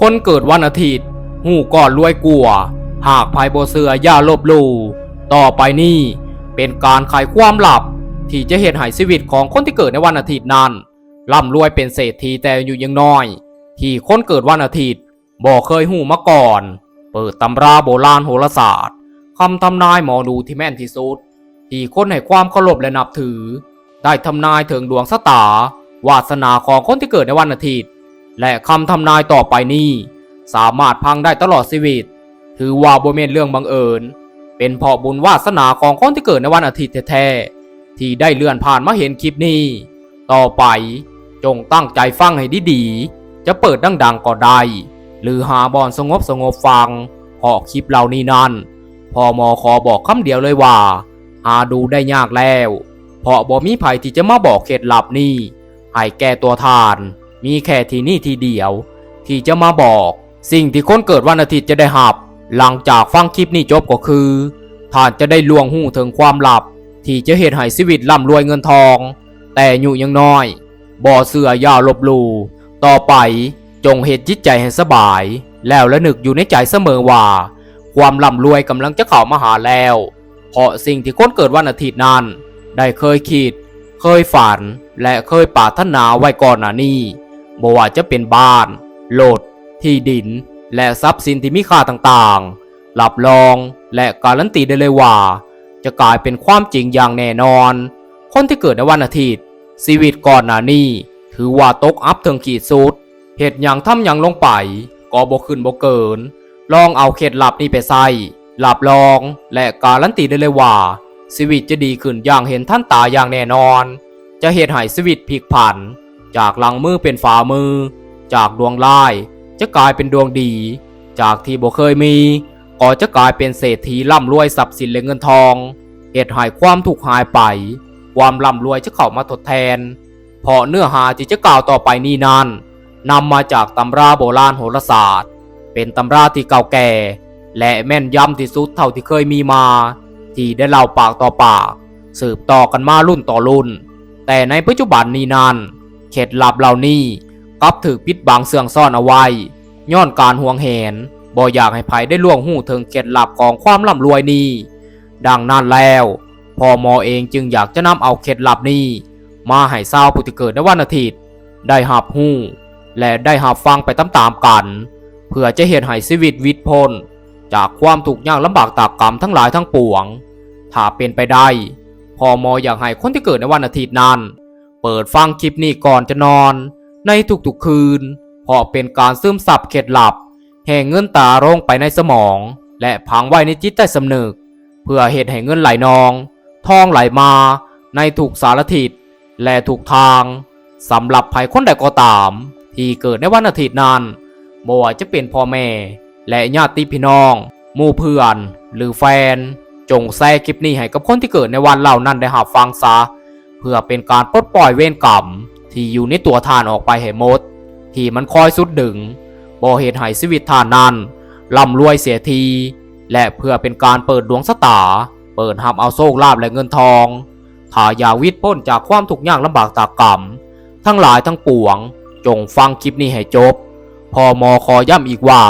คนเกิดวันอาทิตย์หูก่อนรวยกลัว หากภายโบเสือย่าลบลู่ต่อไปนี้เป็นการไขความลับ ที่จะเห็นหายชีวิตของคนที่เกิดในวันอาทิตย์นั้นร่ำรวยเป็นเศรษฐีแต่อยู่ยังน้อย ที่คนเกิดวันอาทิตย์บอกเคยหูมาก่อน เปิดตำราโบราณโหราศาสตร์คำทำนายหมอดูที่แม่นที่สุด ที่คนให้ความเคารพและนับถือ ได้ทำนายถึงดวงชะตาวาสนาของคนที่เกิดในวันอาทิตย์ และคำทำนายต่อไปนี้ สามารถพังได้ตลอดชีวิต ถือว่าบ่เมนเรื่องบังเอิญ เป็นเพราะบุญวาสนาของคนที่เกิดในวันอาทิตย์แท้ๆที่ได้เลื่อนผ่านมาเห็นคลิปนี้ ต่อไปจงตั้งใจฟังให้ดีๆ จะเปิดดังๆก็ได้ หรือหาบอนสงบสงบฟังเพราะคลิปเหล่านี้นั้นพอมอขอบอกคำเดียวเลยว่า หาดูได้ยากแล้ว เพราะบ่มีไผที่จะมาบอกเคล็ดลับนี้ให้แก่ตัวทาน มีแค่ที่นี่ทีเดียว ที่จะมาบอก สิ่งที่คนเกิดวันอาทิตย์จะได้หับ หลังจากฟังคลิปนี้จบก็คือ ท่านจะได้ลวงหูถึงความลับ ที่จะเหตุให้ชีวิตร่ำรวยเงินทอง แต่อยู่ยังน้อย บ่อเสือยาลบหลูต่อไปจงเหตุจิตใจให้สบาย แล้วและนึกอยู่ในใจเสมอว่า ความร่ำรวยกำลังจะเข้ามาหาแล้ว เพราะสิ่งที่คนเกิดวันอาทิตย์นั้น ได้เคยคิด เคยฝัน และเคยปรารถนาไว้ก่อนหน้านี้ บ่ว่าจะเป็นบ้านรถที่ดิน และทรัพย์สินที่มีค่าต่างๆ รับรองและการันตีได้เลยว่า จะกลายเป็นความจริงอย่างแน่นอน คนที่เกิดในวันอาทิตย์ชีวิตก่อนหน้านี้ถือว่าตกอัพถึงขีดสุดเหตุอย่างทำอย่างลงไปก็บ่ขึ้นบ่เกิน ลองเอาเคล็ดลับนี้ไปใส่หลับรองและการันตีได้เลยว่าชีวิตจะดีขึ้นอย่างเห็นท่านตาอย่างแน่นอน จะเหตุให้ชีวิตพลิกผัน จากหลังมือเป็นฝ่ามือ จากดวงร้ายจะกลายเป็นดวงดี จากที่บ่เคยมีก็จะกลายเป็นเศรษฐีร่ำรวยทรัพย์สินและเงินทองเหตุหายความถูกหายไป ความร่ำรวยจะเข้ามาทดแทน เพราะเนื้อหาที่จะกล่าวต่อไปนี้นั้นนำมาจากตำราโบราณโหราศาสตร์ เป็นตำราที่เก่าแก่ และแม่นยำที่สุดเท่าที่เคยมีมา ที่ได้เล่าปากต่อปาก สืบต่อกันมารุ่นต่อรุ่น แต่ในปัจจุบันนี้นั้น เคล็ดลับเหล่านี้กับถูกปิดบังเสื่องซ่อนเอาไว้ ย้อนการห่วงเหนบ่อยากให้ไผได้ล่วงหูถึงเคล็ดลับของความร่ำรวยนี้ ดังนั้นแล้วพอมอเองจึงอยากจะนำเอาเคล็ดลับนี้ มาให้เศร้าวผู้ที่เกิดในวันอาทิตย์ ได้หับหูและได้หับฟังไปตามๆกัน เพื่อจะเห็นให้ชีวิตวิตพ้นจากความทุกข์ยากลำบากตากกรรมทั้งหลายทั้งปวง ถ้าเป็นไปได้ พอมออยากให้คนที่เกิดในวันอาทิตย์นั้น เปิดฟังคลิปนี้ก่อนจะนอนในทุกๆคืน เพราะเป็นการซึมซับเคล็ดหลับ แห่งเงินตาลงไปในสมอง และพังไว้ในจิตใต้สำนึก เพื่อเหตุให้เงินไหลนอง ทองไหลมาในถูกสารทิศและถูกทางสำหรับภัยคนใดก็ตาม ที่เกิดในวันอาทิตย์นั้นบ่ว่าจะเป็นพ่อแม่ และญาติพี่น้องหมู่เพื่อน หรือแฟน จงแชร์คลิปนี้ให้กับคนที่เกิดในวันเหล่านั้นได้หับฟังซะ เพื่อเป็นการปลดปล่อยเวรกรรมที่อยู่ในตัวทานออกไปให้หมด ที่มันคอยสุดดึงบ่เหตุให้ชีวิตทานนั้นร่ำรวยเสียที และเพื่อเป็นการเปิดดวงสตา เปิดหับเอาโชคลาภและเงินทองถ้าอยากวิตพ้นจากความทุกข์ยากลำบากตากรรม ทั้งหลายทั้งปวง จงฟังคลิปนี้ให้จบ พอมอขอย้ำอีกว่า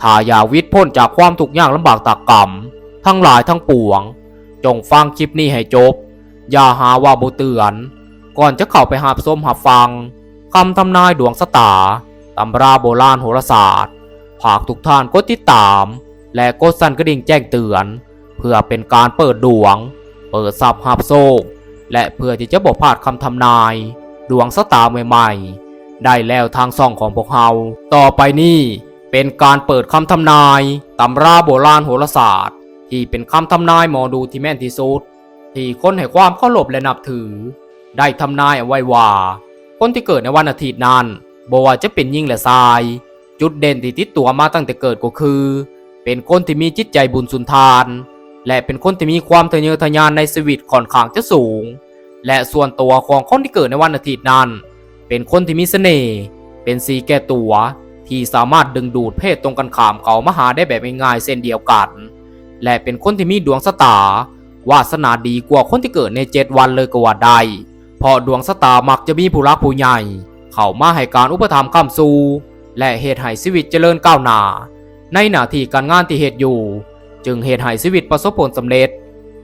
ถ้าอยากวิตพ้นจากความทุกข์ยากลำบากตากรรม ทั้งหลายทั้งปวง จงฟังคลิปนี้ให้จบ อย่าหาว่าบุเตือน ก่อนจะเข้าไปหาส้มหาฟังคำทำนายดวงสตาตำราโบราณโหราศาสตร์ฝากทุกท่านกดติดตาม และกดสั่นกระดิ่งแจ้งเตือน เพื่อเป็นการเปิดดวง เปิดสับหับโซกและเพื่อที่จะบอกพลาดคำทำนาย ดวงสตาร์ใหม่ๆ ได้แล้วทางซ่องของพวกเราต่อไปนี้เป็นการเปิดคำทำนายตำราโบราณโหราศาสตร์ ที่เป็นคำทำนายหมอดูที่แม่นที่สุด ที่คนให้ความเคารพและนับถือ ได้ทำนายเอาไว้ว่า คนที่เกิดในวันอาทิตย์นั้นบ่ว่าจะเป็นยิ่งและทราย จุดเด่นที่ติดตัวมาตั้งแต่เกิดก็คือ เป็นคนที่มีจิตใจบุญสุนทาน และเป็นคนที่มีความทะเยอทะยานในชีวิตค่อนข้างจะสูง และส่วนตัวของคนที่เกิดในวันอาทิตย์นั้น เป็นคนที่มีเสน่ห์เป็นสีแก่ตัวที่สามารถดึงดูดเพศตรงกันข้ามเขามาหาได้แบบง่ายๆเส้นเดียวกัน และเป็นคนที่มีดวงสตา วาสนาดีกว่าคนที่เกิดในเจ็ดวันเลยก็ว่าได้เพราะดวงสตาร์มักจะมีผู้รักผู้ใหญ่ เข้ามาให้การอุปถัมภ์คำสู่และเหตุให้ชีวิตเจริญก้าวหน้าในหน้าที่การงานที่เหตุอยู่ จึงเหตุให้ชีวิตประสบผลสำเร็จ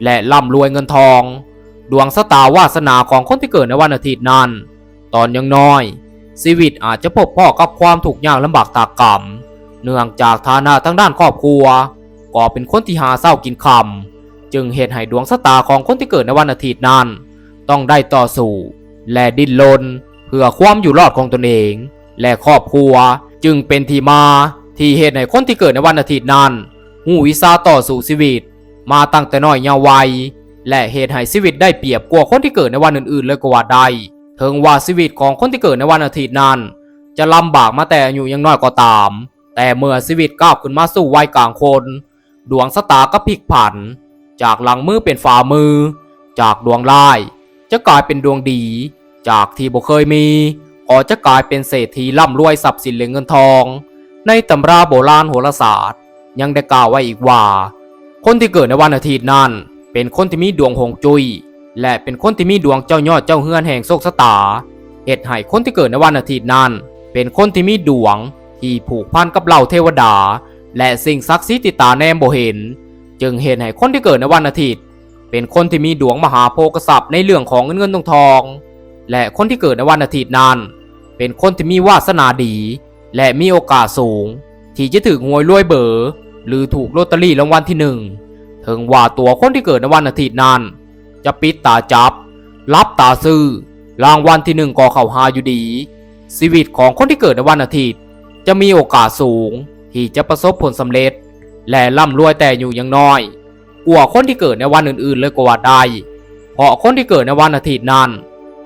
และร่ำรวยเงินทอง ดวงสตาวาสนาของคนที่เกิดในวันอาทิตย์นั้น ตอนยังน้อย ชีวิตอาจจะพบพ่อกับความถูกยากลำบากตากกรรมเนื่องจากฐานะทางด้านครอบครัว ก็เป็นคนที่หาเศร้ากินคำ จึงเหตุให้ดวงสตาของคนที่เกิดในวันอาทิตย์นั้น ต้องได้ต่อสู้ และดิ้นรนเพื่อความอยู่รอดของตนเอง และครอบครัวจึงเป็นที่มาที่เหตุให้คนที่เกิดในวันอาทิตย์นั้นหูวิซาต่อสู้ชีวิต มาตั้งแต่น้อยเยาว์วัย และเหตุให้ชีวิตได้เปรียบกว่าคนที่เกิดในวันอื่นๆ เลยกว่าได้ถึงว่าชีวิตของคนที่เกิดในวันอาทิตย์นั้น จะลำบากมาแต่อายุยังน้อยก็ตาม แต่เมื่อชีวิตก้าวขึ้นมาสู่วัยกลางคน ดวงสตาก็พลิกผัน จากหลังมือเป็นฝ่ามือ จากดวงร้าย จะกลายเป็นดวงดี จากที่บ่เคยมีก็จะกลายเป็นเศรษฐีร่ำรวยทรัพย์สินและเงินทอง ในตำราโบราณโหราศาสตร์ ยังได้กล่าวไว้อีกว่า คนที่เกิดในวันอาทิตย์นั้น เป็นคนที่มีดวงหงจุยและเป็นคนที่มีดวงเจ้ายอดเจ้าเฮือนแห่งโชคชะตาเหตุให้คนที่เกิดในวันอาทิตย์นั้น เป็นคนที่มีดวงที่ผูกพันกับเหล่าเทวดา และสิ่งศักดิ์สิทธิ์ที่ตาแนมบ่เห็น จึงเห็นให้คนที่เกิดในวันอาทิตย์ เป็นคนที่มีดวงมหาโภคทรัพย์ในเรื่องของเงินเงินทองทอง และคนที่เกิดในวันอาทิตย์นั้น เป็นคนที่มีวาสนาดี และมีโอกาสสูง ที่จะถึงหวยรวยเบอร์หรือถูกลอตเตอรี่รางวัลที่หนึ่งถึงว่าตัวคนที่เกิดในวันอาทิตย์นั้น จะปิดตาจับ รับตาซื้อรางวัลที่หนึ่งก็เข้าหาอยู่ดี ชีวิตของคนที่เกิดในวันอาทิตย์ จะมีโอกาสสูง ที่จะประสบผลสำเร็จ และร่ำรวยแต่อยู่ยังน้อย กว่าคนที่เกิดในวันอื่นๆเลยกว่าได้ เพราะคนที่เกิดในวันอาทิตย์นั้น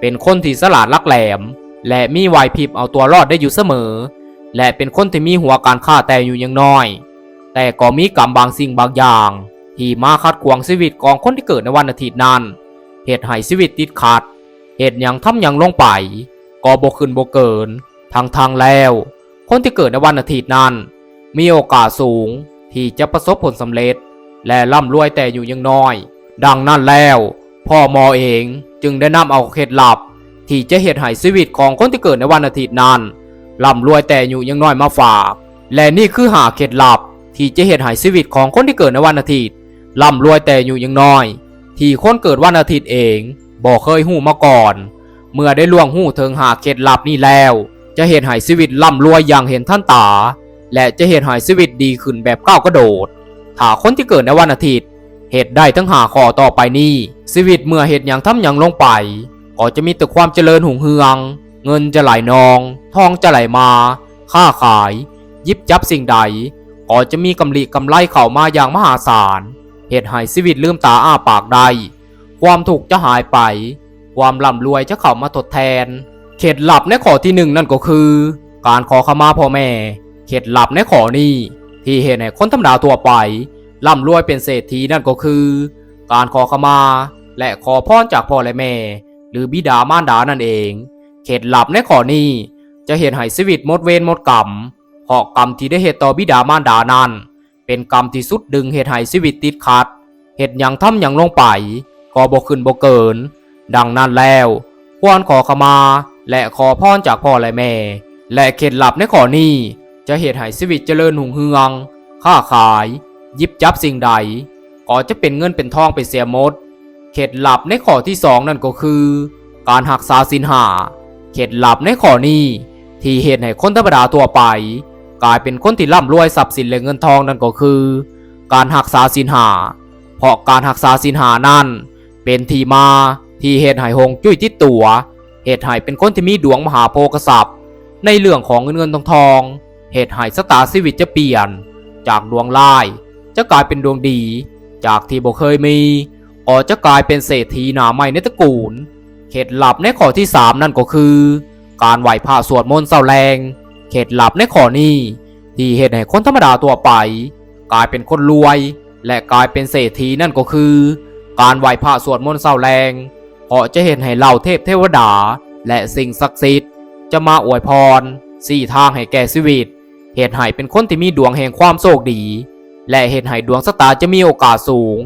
เป็นคนที่สลาดลักแหลม และมีไหวพริบเอาตัวรอดได้อยู่เสมอ และเป็นคนที่มีหัวการฆ่าแต่อยู่ยังน้อย แต่ก็มีกรรมบางสิ่งบางอย่าง ที่มาคัดขวางชีวิตของคนที่เกิดในวันอาทิตย์นั้น เหตุให้ชีวิตติดขัด เหตุหยังทำหยังลงไป ก็บ่ขึ้นบ่เกิน ทางทางแล้ว คนที่เกิดในวันอาทิตย์นั้น มีโอกาสสูง ที่จะประสบผลสำเร็จ และร่ำรวยแต่อยู่ยังน้อย ดังนั้นแล้ว พ่อหมอเองจึงได้นำเอาเคล็ดลับ ที่จะเหตุให้ชีวิตของคนที่เกิดในวันอาทิตย์นั้นร่ำรวยแต่อยู่ยังน้อยมาฝาก และนี่คือหาเคล็ดลับ ที่จะเหตุให้ชีวิตของคนที่เกิดในวันอาทิตย์ร่ำรวยแต่อยู่ยังน้อย ที่คนเกิดวันอาทิตย์เองบอกเคยหู้มาก่อน เมื่อได้ล่วงหู้ถึงหาเคล็ดลับนี้แล้ว จะเหตุให้ชีวิตร่ำรวยอย่างเห็นท่านตา และจะเหตุให้ชีวิตดีขึ้นแบบก้าวกระโดด ถ้าคนที่เกิดในวันอาทิตย์เหตุได้ทั้งหาข้อต่อไปนี้ชีวิตเมื่อเหตุอย่างทำอย่างลงไปก็จะมีแต่ความเจริญหุ่งเฮือง เงินจะไหลนอง ทองจะไหลมา ค้าขาย ยิบจับสิ่งใดก็จะมีกำลีกำไรเข้ามาอย่างมหาศาล เหตุให้ชีวิตลืมตาอ้าปากได้ ความถูกจะหายไป ความร่ำรวยจะเข้ามาทดแทน เขตหลับในข้อที่หนึ่งนั่นก็คือ การขอขมาพ่อแม่ เขตหลับในขอนี้ที่เหตุให้คนธรรมดาทั่วไปร่ำรวยเป็นเศรษฐีนั่นก็คือ การขอขมา และขอพรจากพ่อและแม่ หรือบิดามารดานั่นเองเขตหลับในขอนี้ จะเหตุให้ชีวิตหมดเวรหมดกรรมเพราะกรรมที่ได้เหตุต่อบิดามารดานั้น เป็นกรรมที่สุดดึงเหตุให้ชีวิตติดขัดเหตุอย่างทำอย่างลงไปก็บ่ขึ้นบ่เกิน ดังนั้นแล้วควรขอขมา และขอพรจากพ่อและแม่ และเคล็ดลับในขอนี้ จะเหตุให้ชีวิตเจริญหุ่งเฮือง ค้าขาย ยิบจับสิ่งใด ก็จะเป็นเงินเป็นทองไปเสียหมดเคล็ดลับในข้อที่สองนั่นก็คือ การหักษาสินหาเคล็ดลับในข้อนี้ ที่เหตุให้คนธรรมดาทั่วไป กลายเป็นคนที่ร่ำรวยทรัพย์สินและเงินทองนั่นก็คือ การหักษาสินหาเพราะการหักษาสินหานั้นเป็นที่มาที่เหตุให้หงจุ้ยติดตัวเหตุให้เป็นคนที่มีดวงมหาโภคทรัพย์ในเรื่องของเงินเงินทองทอง เหตุให้สตาร์ชีวิตจะเปลี่ยน จากดวงร้าย จะกลายเป็นดวงดี จากที่บ่เคยมีก็จะกลายเป็นเศรษฐีหนาใหม่ในตระกูลเคล็ดลับในข้อที่3นั่นก็คือ การไหวพระสวดมนต์เสาแรงเคล็ดลับในข้อนี้ ที่เหตุให้คนธรรมดาตัวไป กลายเป็นคนรวย และกลายเป็นเศรษฐีนั่นก็คือ การไหวพระสวดมนต์เสาแรงเพราะจะเห็นให้เหล่าเทพเทวดา และสิ่งศักดิ์สิทธิ์ จะมาอวยพรสี่ทางให้แก่ชีวิต เหตุให้เป็นคนที่มีดวงแห่งความโชคดี และเหตุให้ดวงสตาร์จะมีโอกาสสูง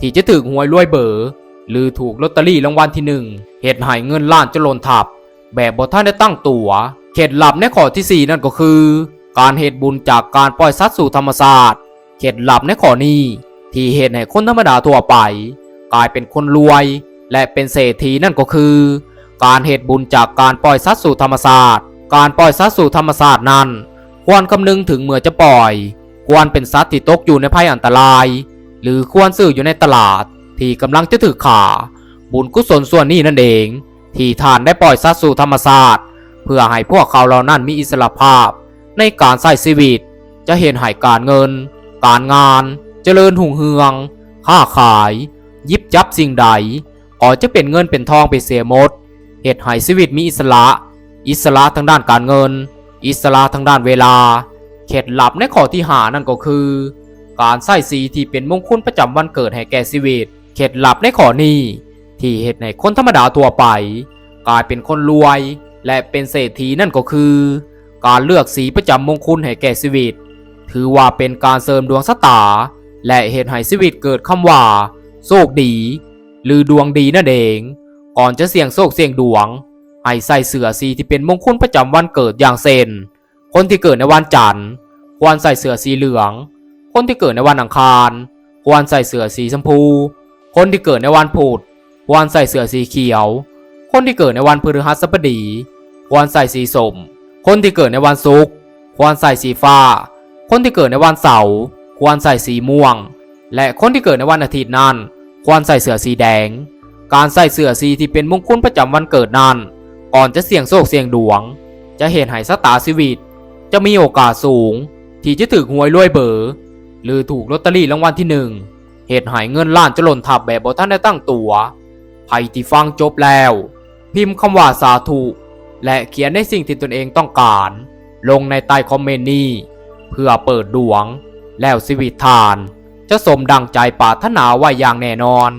ที่จะถึงหวยรวยเบอร์หรือถูกลอตเตอรี่รางวัลที่หนึ่งเหตุให้เงินล้านจะหล่นทับ แบบบท่านได้ตั้งตัวเคล็ดลับในข้อที่ 4 นั่นก็คือ การเหตุบุญจากการปล่อยสัตว์สู่ธรรมศาสตร์เคล็ดลับในข้อนี้ ที่เหตุให้คนธรรมดาทั่วไป กลายเป็นคนรวย และเป็นเศรษฐีนั่นก็คือ การเหตุบุญจากการปล่อยสัตว์สู่ธรรมศาสตร์การปล่อยสัตว์สู่ธรรมศาสตร์นั้น ควรคำนึงถึงเมื่อจะปล่อย ควรเป็นสัตว์ที่ตกอยู่ในภัยอันตราย หรือควรซื้ออยู่ในตลาด ที่กำลังจะถือขาบุญกุศลส่วนนี้นั่นเอง ที่ทานได้ปล่อยสัตว์สู่ธรรมศาสตร์เพื่อให้พวกเขาเหล่านั้นมีอิสระภาพ ในการใช้ชีวิต จะเห็นให้การเงิน การงาน เจริญหุ่งเฮือง ค้าขาย ยิบจับสิ่งใดก็จะเป็นเงินเป็นทองไปเสียหมดเหตุให้ชีวิตมีอิสระ อิสระทางด้านการเงิน อิสระทางด้านเวลาเคล็ดหลับในข้อที่หานั่นก็คือ การใส่สีที่เป็นมงคลประจำวันเกิดให้แก่ชีวิตเคล็ดหลับในข้อนี้ ที่เหตุให้คนธรรมดาทั่วไป กลายเป็นคนรวย และเป็นเศรษฐีนั่นก็คือ การเลือกสีประจำมงคลให้แก่ชีวิต ถือว่าเป็นการเสริมดวงชะตา และเหตุให้ชีวิตเกิดคำว่าโชคดี หรือดวงดีนั่นเอง ก่อนจะเสี่ยงโชคเสี่ยงดวง ให้ใส่เสื้อสีที่เป็นมงคลประจำวันเกิดอย่างเช่นคนที่เกิดในวันจันทร์ควรใส่เสื้อสีเหลือง คนที่เกิดในวันอังคาร ควรใส่เสื้อสีชมพู คนที่เกิดในวันพุธควรใส่เสื้อสีเขียว คนที่เกิดในวันพฤหัสบดี ควรใส่สีส้ม คนที่เกิดในวันศุกร์ควรใส่สีฟ้า คนที่เกิดในวันเสาร์ควรใส่สีม่วง และคนที่เกิดในวันอาทิตย์นั้น ควรใส่เสื้อสีแดง การใส่เสื้อสีที่เป็นมงคลประจำวันเกิดนั้น ก่อนจะเสี่ยงโชคเสี่ยงดวง จะเห็นให้สตาร์ชีวิต จะมีโอกาสสูง ที่จะถึกหวยรวยเบอร์หรือถูกลอตเตอรี่รางวัลที่หนึ่งเหตุหายเงินล้านจะหล่นทับแบบบ่ท่านได้ตั้งตัวใครที่ฟังจบแล้ว พิมพ์คำว่าสาธุ และเขียนในสิ่งที่ตนเองต้องการ ลงในใต้คอมเมนต์นี้ เพื่อเปิดดวง แล้วชีวิตทาน จะสมดังใจปรารถนาไว้อย่างแน่นอน